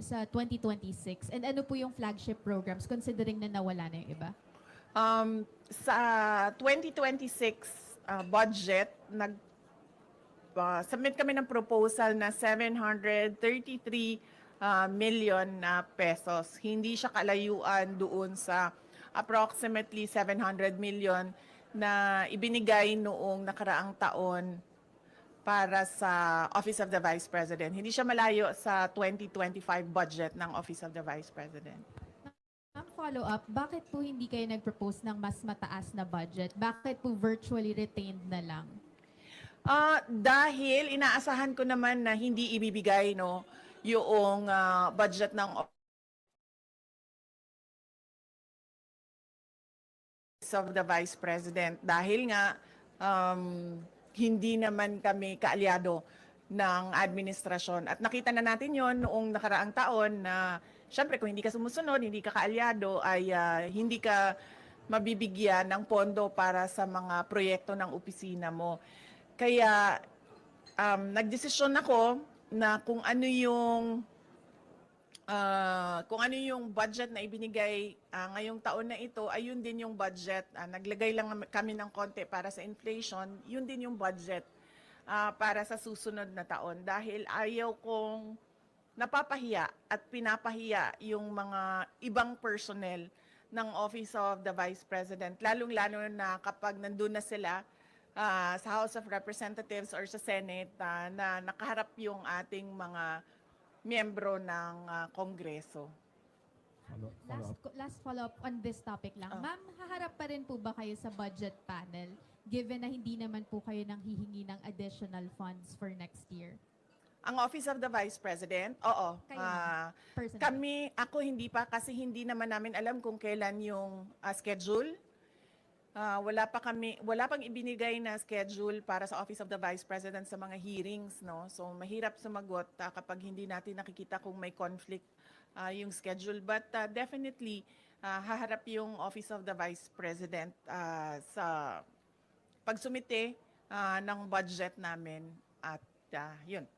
sa 2026? And ano po yung flagship programs considering na nawala na yung iba? Um, sa 2026 uh, budget, nag uh, submit kami ng proposal na 733 uh, million na pesos. Hindi siya kalayuan doon sa approximately 700 million na ibinigay noong nakaraang taon para sa Office of the Vice President. Hindi siya malayo sa 2025 budget ng Office of the Vice President. Ang follow-up, bakit po hindi kayo nag-propose ng mas mataas na budget? Bakit po virtually retained na lang? Ah, dahil inaasahan ko naman na hindi ibibigay no yung ah, budget ng Office of the Vice President dahil nga um, hindi naman kami kaalyado ng administrasyon. At nakita na natin yon noong nakaraang taon na syempre kung hindi ka sumusunod, hindi ka kaalyado, ay ah, hindi ka mabibigyan ng pondo para sa mga proyekto ng opisina mo. Kaya um, nagdesisyon ako na kung ano yung ah, kung ano yung budget na ibinigay ah, ngayong taon na ito, ayun din yung budget. Ah, naglagay lang kami ng konti para sa inflation, yun din yung budget ah, para sa susunod na taon. Dahil ayaw kong napapahiya at pinapahiya yung mga ibang personnel ng Office of the Vice President, lalong-lalo na kapag nandun na sila ah, sa House of Representatives or sa Senate ah, na nakaharap yung ating mga miyembro ng ah, Kongreso. Follow, follow Last, up. last follow-up on this topic lang. Ah. Ma'am, haharap pa rin po ba kayo sa budget panel given na hindi naman po kayo nang hihingi ng additional funds for next year? Ang Office of the Vice President, oo. Kayo, ah, Personally. Kami, ako hindi pa kasi hindi naman namin alam kung kailan yung ah, schedule. Ah, wala pa kami, wala pang ibinigay na schedule para sa Office of the Vice President sa mga hearings, no? So mahirap sumagot ah, kapag hindi natin nakikita kung may conflict ah, yung schedule. But ah, definitely ah, haharap yung Office of the Vice President ah, sa pagsumite ah, ng budget namin at ah, yun.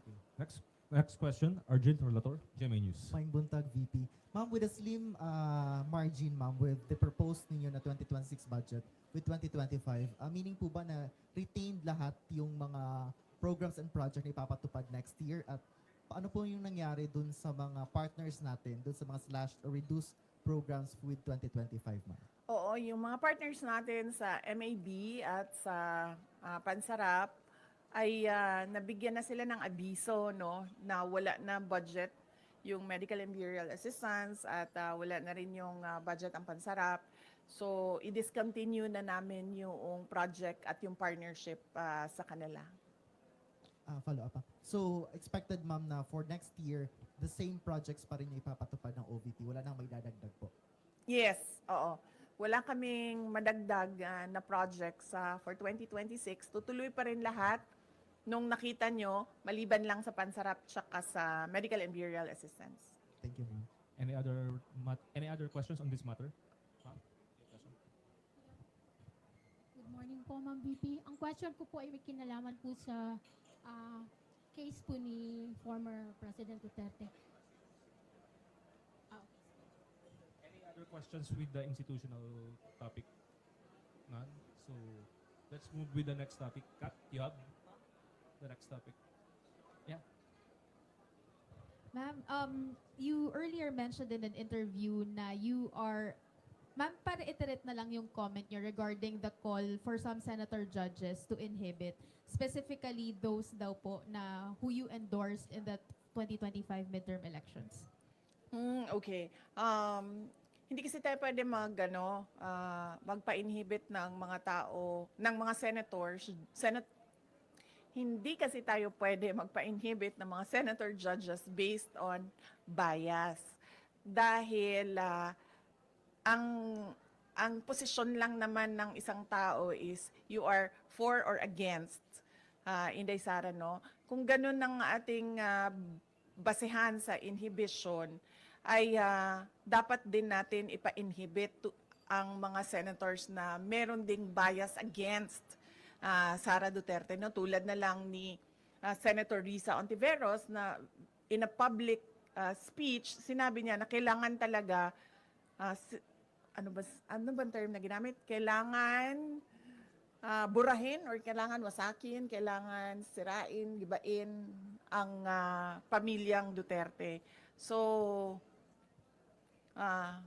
Okay. Next, next question, Arjun Relator, GMA News. Fine Buntag, VP. Ma'am, with a slim uh, margin, ma'am, with the proposed ninyo na 2026 budget with 2025, uh, meaning po ba na retained lahat yung mga programs and project na ipapatupad next year? At paano po yung nangyari dun sa mga partners natin, dun sa mga slashed or reduced programs with 2025, ma'am? Oo, yung mga partners natin sa MAB at sa ah, Pansarap ay ah, nabigyan na sila ng abiso no na wala na budget yung medical and burial assistance at ah, wala na rin yung ah, budget ang Pansarap. So, i-discontinue na namin yung project at yung partnership ah, sa kanila. Ah, follow up. ah. So, expected, ma'am, na for next year, the same projects pa rin yung ipapatupad ng OVP. Wala nang may dadagdag po. Yes, oo. Wala kaming madagdag ah, na projects sa for 2026. Tutuloy pa rin lahat nung nakita nyo, maliban lang sa pansarap tsaka sa medical and burial assistance. Thank you, ma'am. Any other mat- any other questions on this matter? Ma'am? Question? Good morning po, Ma'am VP. Ang question ko po ay may kinalaman po sa ah, case po ni former President Duterte. Ah, Any other questions with the institutional topic? None. So let's move with the next topic. Kat, you have the next topic. Ma'am, um, you earlier mentioned in an interview na you are Ma'am, para iterate na lang yung comment niyo regarding the call for some senator judges to inhibit, specifically those daw po na who you endorsed in the 2025 midterm elections. Hmm, okay. Um, hindi kasi tayo pwede mag, ano, ah, magpa-inhibit ng mga tao, ng mga senators, senat hindi kasi tayo pwede magpa-inhibit ng mga senator judges based on bias. Dahil ah, ang ang posisyon lang naman ng isang tao is you are for or against uh, Inday Sara, no? Kung ganun ang ating ah, basehan sa inhibition, ay ah, dapat din natin ipa-inhibit to- ang mga senators na meron ding bias against ah, Sara Duterte, no? Tulad na lang ni ah, Senator Risa Ontiveros na in a public uh, speech, sinabi niya na kailangan talaga, uh, ano ba, ano ba term na ginamit? Kailangan ah, burahin or kailangan wasakin, kailangan sirain, gibain ang ah, pamilyang Duterte. So, ah,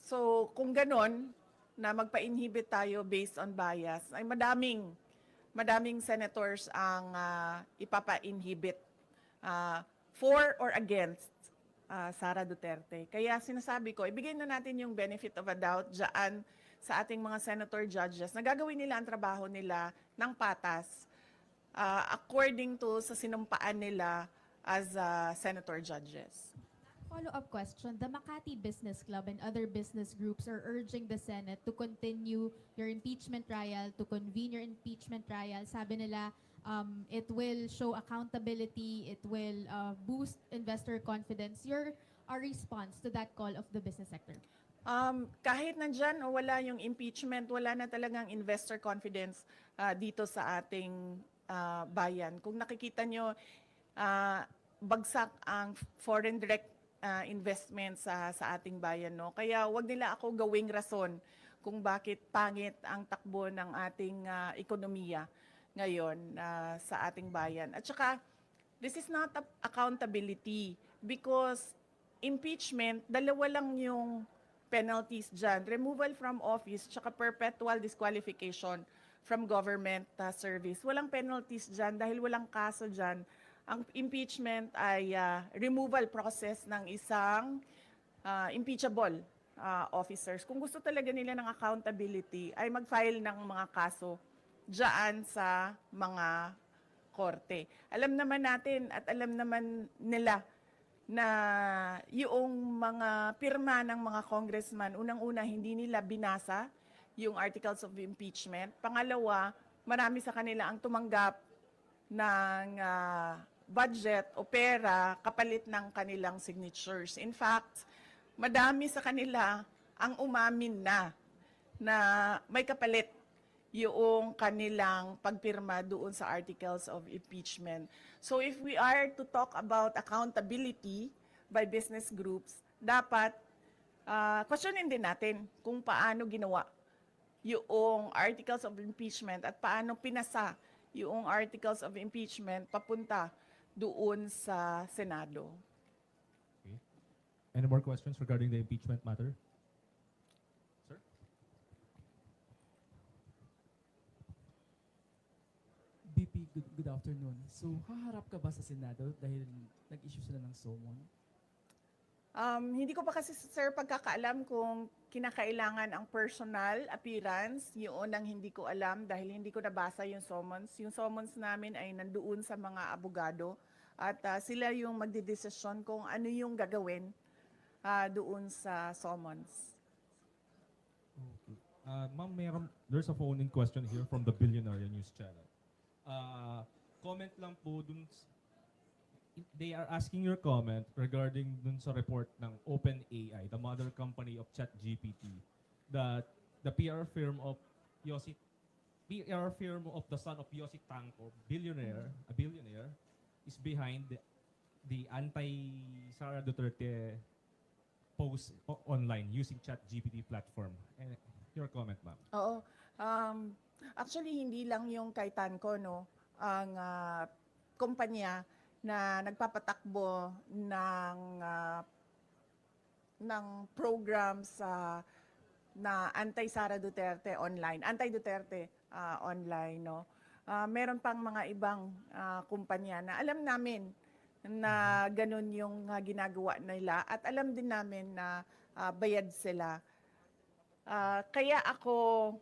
so kung ganon, na magpa-inhibit tayo based on bias, ay madaming, madaming senators ang ah, ipapa-inhibit ah, for or against ah, Sara Duterte. Kaya sinasabi ko, ibigay na natin yung benefit of a doubt dyan sa ating mga senator judges na gagawin nila ang trabaho nila ng patas ah, according to sa sinumpaan nila as ah, senator judges. Follow-up question. The Makati Business Club and other business groups are urging the Senate to continue your impeachment trial, to convene your impeachment trial. Sabi nila, um, it will show accountability, it will uh, boost investor confidence. Your our response to that call of the business sector? Um, kahit nandyan o wala yung impeachment, wala na talagang investor confidence ah, dito sa ating ah, bayan. Kung nakikita nyo, ah, bagsak ang foreign direct ah, investment sa, sa ating bayan. No? Kaya wag nila ako gawing rason kung bakit pangit ang takbo ng ating ah, ekonomiya ngayon ah, sa ating bayan. At saka, this is not a- accountability because impeachment, dalawa lang yung penalties dyan. Removal from office, tsaka perpetual disqualification from government uh, service. Walang penalties dyan dahil walang kaso dyan. Ang impeachment ay uh, removal process ng isang uh, impeachable uh, officers. Kung gusto talaga nila ng accountability, ay mag-file ng mga kaso dyan sa mga korte. Alam naman natin at alam naman nila na yung mga pirma ng mga congressman, unang-una, hindi nila binasa yung articles of impeachment. Pangalawa, marami sa kanila ang tumanggap ng ah, budget o pera kapalit ng kanilang signatures. In fact, madami sa kanila ang umamin na na may kapalit yung kanilang pagpirma doon sa articles of impeachment. So if we are to talk about accountability by business groups, dapat uh, questionin din natin kung paano ginawa yung articles of impeachment at paano pinasa yung articles of impeachment papunta doon sa Senado. Any more questions regarding the impeachment matter? Sir? BP, good, good afternoon. So, haharap ka ba sa Senado dahil nag-issue sila ng summon? Um, hindi ko pa kasi, sir, pagkakaalam kung kinakailangan ang personal appearance. Yun ang hindi ko alam dahil hindi ko nabasa yung summons. Yung summons namin ay nandoon sa mga abogado at ah, sila yung magdidesisyon kung ano yung gagawin ah, doon sa summons. Okay. Uh, Ma'am, meron, there's a phone-in question here from the Billionaire News Channel. Uh, comment lang po dun, they are asking your comment regarding dun sa report ng OpenAI, the mother company of ChatGPT, that the PR firm of Yossi, PR firm of the son of Yossi Tanco, billionaire, a billionaire, is behind the, the anti-Sara Duterte post online using ChatGPT platform. And your comment, ma'am. Oo. Um, actually, hindi lang yung kay Tanco, no? Ang ah, kumpanya na nagpapatakbo ng ah, ng program sa na anti-Sara Duterte online, anti-Duterte ah, online, no? Ah, meron pang mga ibang ah, kumpanya na alam namin na ganun yung ah, ginagawa nila at alam din namin na ah, bayad sila. Ah, kaya ako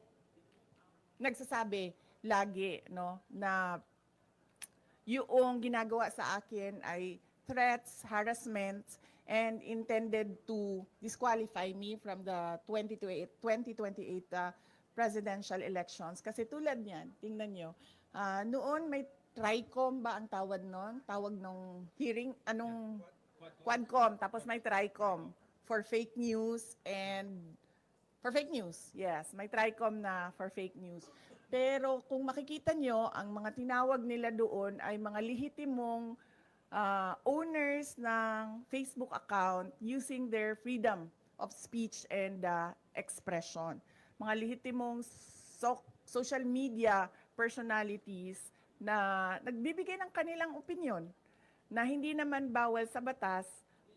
nagsasabi lagi no na yung ginagawa sa akin ay threats, harassment, and intended to disqualify me from the 2028, 2028 uh, presidential elections. Kasi tulad niyan, tingnan nyo, ah, noon may TRICOM ba ang tawag noon? Tawag nung hearing, anong Quadcom, tapos may TRICOM for fake news and for fake news. Yes, may TRICOM na for fake news. Pero kung makikita nyo, ang mga tinawag nila doon ay mga lehitimong ah, owners ng Facebook account using their freedom of speech and ah, expression. Mga lehitimong so- social media personalities na nagbibigay ng kanilang opinion na hindi naman bawal sa batas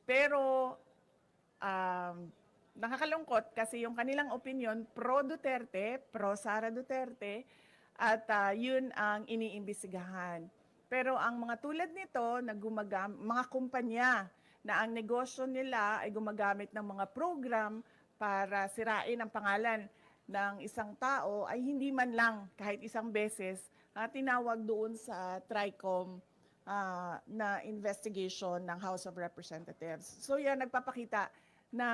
pero um, nakakalungkot kasi yung kanilang opinion pro Duterte, pro Sara Duterte at ah, yun ang iniimbestigahan. Pero ang mga tulad nito na gumagam mga kumpanya na ang negosyo nila ay gumagamit ng mga program para sirain ang pangalan ng isang tao ay hindi man lang kahit isang beses ah, tinawag doon sa TRICOM ah, na investigation ng House of Representatives. So yan nagpapakita na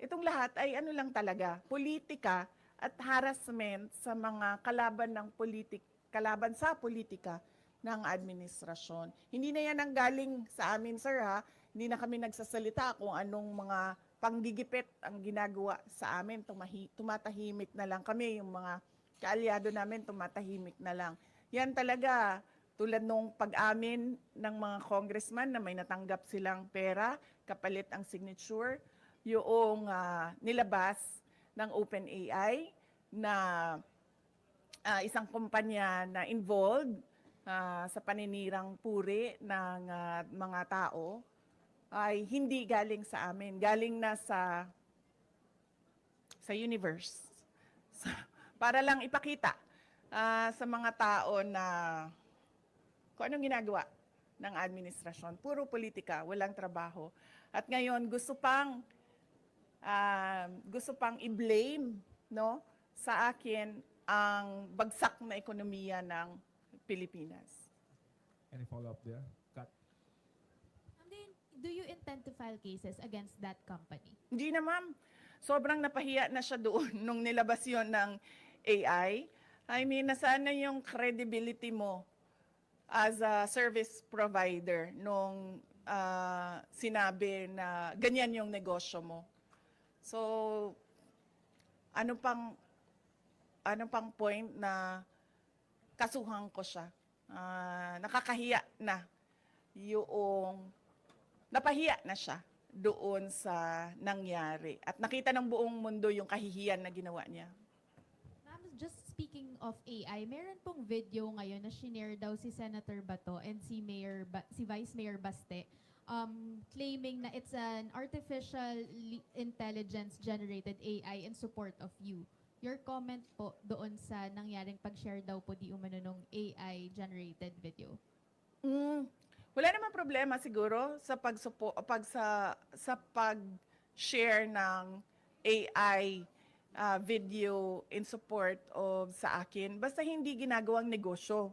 itong lahat ay ano lang talaga, politika at harassment sa mga kalaban ng politik, kalaban sa politika ng administrasyon. Hindi na yan ang galing sa amin, sir, ha? Hindi na kami nagsasalita kung anong mga panggigipit ang ginagawa sa amin. Tumahi, tumatahimik na lang kami, yung mga kaalyado namin tumatahimik na lang. Yan talaga, tulad nung pag-amin ng mga congressman na may natanggap silang pera, kapalit ang signature, yung ah, nilabas ng OpenAI na ah, isang kumpanya na involved ah, sa paninirang puri ng ah, mga tao ay hindi galing sa amin. Galing na sa sa universe. Sa- para lang ipakita ah, sa mga tao na kung anong ginagawa ng administrasyon. Puro politika, walang trabaho. At ngayon, gusto pang ah, gusto pang i-blame no, sa akin ang bagsak na ekonomiya ng Pilipinas. Any follow-up there? Kat? Do you intend to file cases against that company? Hindi na ma'am. Sobrang napahiya na siya doon nung nilabas yon ng AI. I mean, nasaan na yung credibility mo as a service provider nung ah, sinabi na ganyan yung negosyo mo. So, ano pang ano pang point na kasuhan ko siya. Ah, nakakahiya na yung napahiya na siya doon sa nangyari. At nakita ng buong mundo yung kahihiyan na ginawa niya. Ma'am, just speaking of AI, meron pong video ngayon na shinare daw si Senator Bato and si Mayor ba- si Vice Mayor Baste um, claiming na it's an artificial li- intelligence generated AI in support of you. Your comment po doon sa nangyaring pag-share daw po di umano nung AI generated video. Mm, wala naman problema siguro sa pagsupo pag sa sa pag-share ng AI ah, video in support of sa akin basta hindi ginagawang negosyo.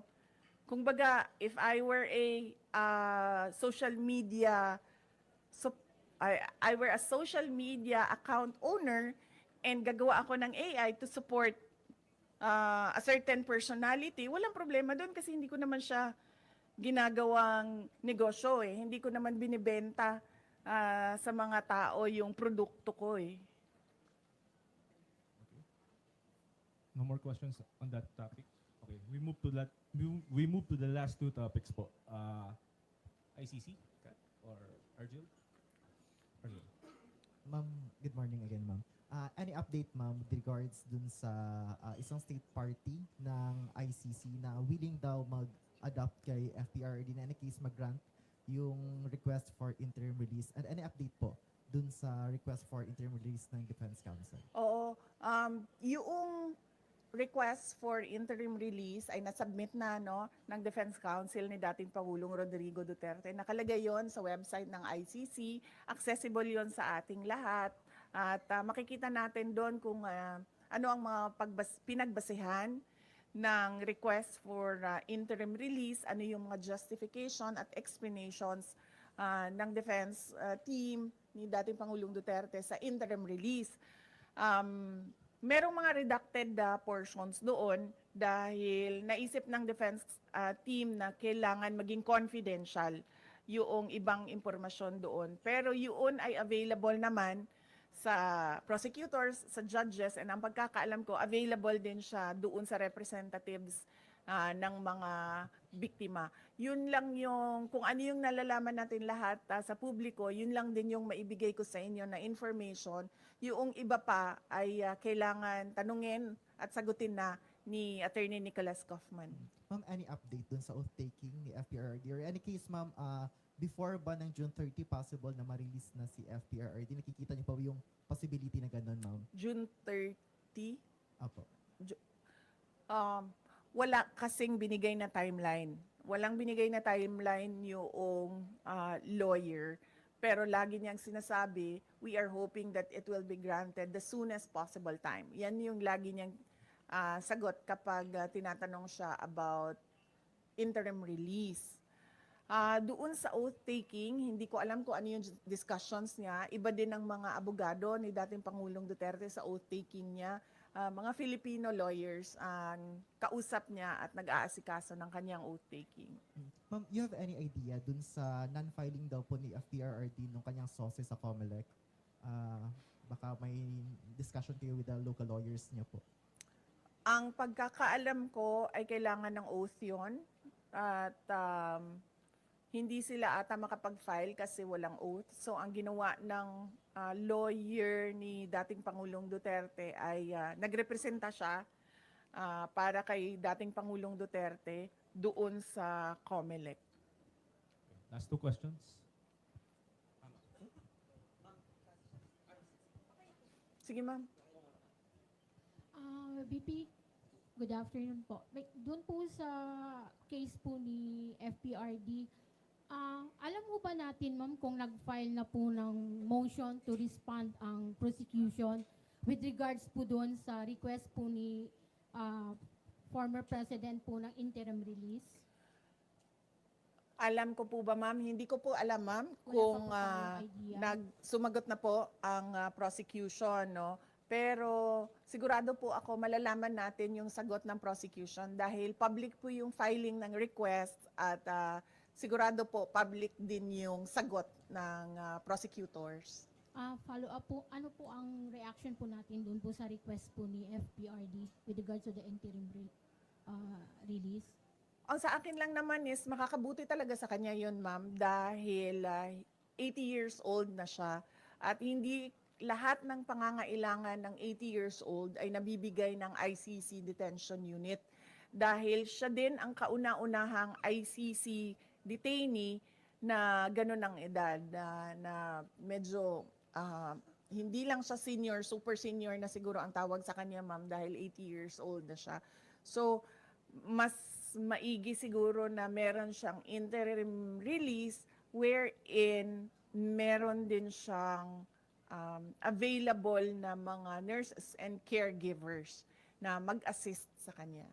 Kung baga if I were a ah, social media so I, I were a social media account owner and gagawa ako ng AI to support ah, a certain personality, walang problema doon kasi hindi ko naman siya ginagawang negosyo eh. Hindi ko naman binibenta ah, sa mga tao yung produkto ko eh. No more questions on that topic? Okay, we move to that. We move to the last two topics po. Uh, ICC Kat? or Arjun? Arjun. Ma'am, good morning again, ma'am. Ah, any update, ma'am, with regards dun sa ah, isang state party ng ICC na willing daw mag-adopt kay FPRD na any case mag-grant yung request for interim release and any update po dun sa request for interim release ng Defense Council? Oo, um, yung request for interim release ay nasubmit na no ng Defense Council ni dating Pangulong Rodrigo Duterte. Nakalagay yon sa website ng ICC, accessible yon sa ating lahat at ah, makikita natin doon kung ah, ano ang mga pagbas- pinagbasehan ng request for ah, interim release, ano yung mga justification at explanations ah, ng defense ah, team ni dating Pangulong Duterte sa interim release. Um, merong mga redacted ah, portions doon dahil naisip ng defense ah, team na kailangan maging confidential yung ibang impormasyon doon. Pero yun ay available naman sa prosecutors, sa judges, and ang pagkakaalam ko, available din siya doon sa representatives ah, ng mga biktima. Yun lang yung, kung ano yung nalalaman natin lahat ah, sa publiko, yun lang din yung maibigay ko sa inyo na information. Yung iba pa ay ah, kailangan tanungin at sagutin na ni Attorney Nicholas Kaufman. Ma'am, any update dun sa oath-taking ni FPRRD? Or any case, ma'am, ah, before ba ng June 30 possible na ma-release na si FPRRD? Nakikita niyo pa ba yung possibility na ganun, ma'am? June 30, Apo. um, wala kasing binigay na timeline. Walang binigay na timeline yung ah, lawyer. Pero lagi niyang sinasabi, we are hoping that it will be granted the soonest possible time. Yan yung lagi niyang ah, sagot kapag ah, tinatanong siya about interim release. Ah, doon sa oath-taking, hindi ko alam kung ano yung discussions niya. Iba din ang mga abogado ni dating Pangulong Duterte sa oath-taking niya. Ah, mga Filipino lawyers ang kausap niya at nag-aasikaso ng kanyang oath-taking. Ma'am, you have any idea dun sa non-filing daw po ni FPRRD nung kanyang sources sa COMELEC? Ah, baka may discussion kayo with the local lawyers niya po. Ang pagkakaalam ko ay kailangan ng oath yun. At um, hindi sila ata makapag-file kasi walang oath. So ang ginawa ng ah, lawyer ni dating Pangulong Duterte ay ah, nagrepresenta siya ah, para kay dating Pangulong Duterte doon sa COMELEC. Last two questions. Sige ma'am. Ah, VP, good afternoon po. Doon po sa case po ni FPRD, ah, alam mo ba natin, ma'am, kung nag-file na po ng motion to respond ang prosecution with regards po doon sa request po ni ah, former president po ng interim release? Alam ko po ba ma'am? Hindi ko po alam ma'am kung idea? nag sumagot na po ang ah, prosecution no pero sigurado po ako malalaman natin yung sagot ng prosecution dahil public po yung filing ng request at ah, sigurado po public din yung sagot ng ah, prosecutors. Ah, follow up po, ano po ang reaction po natin doon po sa request po ni FPRD with regards to the interim re- ah, release? Ang sa akin lang naman is makakabuti talaga sa kanya yun ma'am dahil ah, 80 years old na siya at hindi lahat ng pangangailangan ng 80 years old ay nabibigay ng ICC detention unit dahil siya din ang kauna-unahang ICC detainee na ganun ang edad na, na medyo ah, hindi lang siya senior, super senior na siguro ang tawag sa kanya ma'am dahil 80 years old na siya. So mas maigi siguro na meron siyang interim release wherein meron din siyang um, available na mga nurses and caregivers na mag-assist sa kanya.